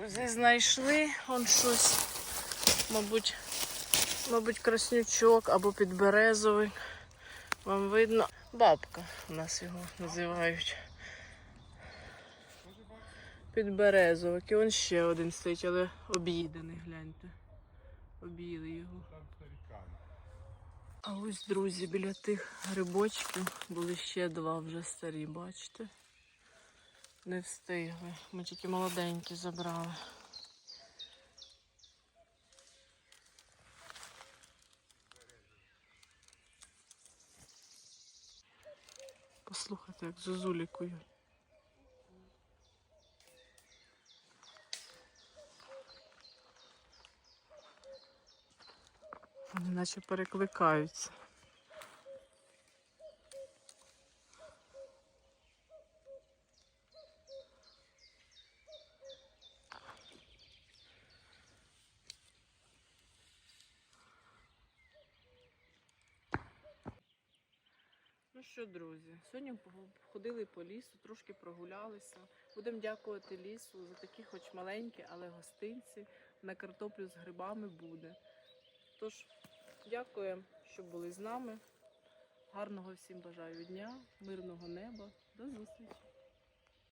друзі, знайшли он щось, мабуть, мабуть, краснючок або підберезовик. Вам видно? Бабка у нас його називають. Підберезовик. І он ще один стоїть, але об'їдений, гляньте. Об'їли його. А ось, друзі, біля тих грибочків були ще два вже старі, бачите? Не встигли. Ми тільки молоденькі забрали. Послухайте, як зозулікують. Вони наче перекликаються. Ну що, друзі, сьогодні ходили по лісу, трошки прогулялися. Будемо дякувати лісу за такі, хоч маленькі, але гостинці. На картоплю з грибами буде. Тож, дякуємо, що були з нами. Гарного всім бажаю дня, мирного неба. До зустрічі!